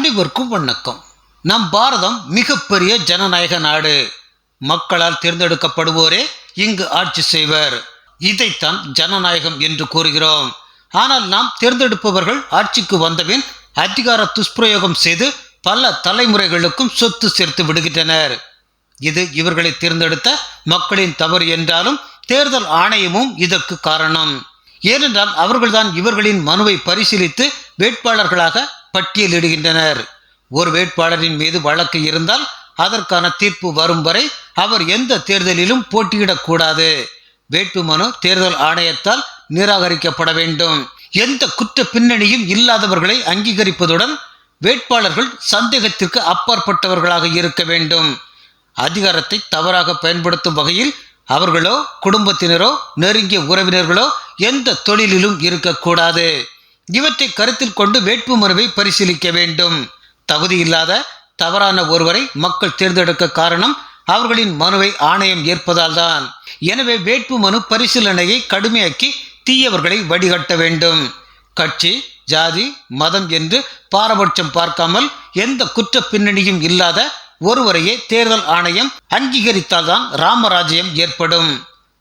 அனைவருக்கும் வணக்கம் நம் பாரதம் மிகப்பெரிய ஜனநாயக நாடு. மக்களால் தேர்ந்தெடுக்கப்படுவோரே இங்கு ஆட்சி செய்வர். இதைத்தான் ஜனநாயகம் என்று கூறுகிறோம். ஆனால் நாம் தேர்ந்தெடுப்பவர்கள் ஆட்சிக்கு வந்தபின் அதிகார துஷ்பிரயோகம் செய்து பல தலைமுறைகளுக்கும் சொத்து சேர்த்து விடுகின்றனர். இது இவர்களை தேர்ந்தெடுத்த மக்களின் தவறு என்றாலும் தேர்தல் ஆணையமும் இதற்கு காரணம். ஏனென்றால் அவர்கள்தான் இவர்களின் மனுவை பரிசீலித்து வேட்பாளர்களாக பட்டியலிடுகின்றனர். ஒரு வேட்பாளரின் மீது வழக்கு இருந்தால் அதற்கான தீர்ப்பு வரும் வரை அவர் எந்த தேர்தலிலும் போட்டியிடக்கூடாது. வேட்புமனு தேர்தல் ஆணையத்தால் நிராகரிக்கப்பட வேண்டும். எந்த குற்ற பின்னணியும் இல்லாதவர்களை அங்கீகரிப்பதுடன் வேட்பாளர்கள் சந்தேகத்திற்கு அப்பாற்பட்டவர்களாக இருக்க வேண்டும். அதிகாரத்தை தவறாக பயன்படுத்தும் வகையில் அவர்களோ குடும்பத்தினரோ நெருங்கிய உறவினர்களோ எந்த தொழிலிலும் இருக்கக்கூடாது. இவற்றை கருத்தில் கொண்டு வேட்பு மனுவை பரிசீலிக்க வேண்டும். தகுதி இல்லாத தவறான ஒருவரை மக்கள் தேர்ந்தெடுக்க காரணம் அவர்களின் மனுவை ஆணையம் ஏற்பதால் தான். எனவே வேட்புமனு பரிசீலனையை கடுமையாக்கி தீயவர்களை வடிகட்ட வேண்டும். கட்சி ஜாதி மதம் என்று பாரபட்சம் பார்க்காமல் எந்த குற்ற பின்னணியும் இல்லாத ஒருவரையே தேர்தல் ஆணையம் அங்கீகரித்தால்தான் ராமராஜ்யம் ஏற்படும்.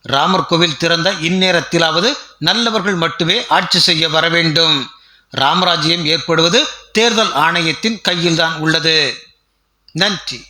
ராமர் கோவில் திறந்த இந்நேரத்திலாவது நல்லவர்கள் மட்டுமே ஆட்சி செய்ய வர வேண்டும். ராமராஜ்யம் ஏற்படுவது தேர்தல் ஆணையத்தின் கையில்தான் உள்ளது. நன்றி.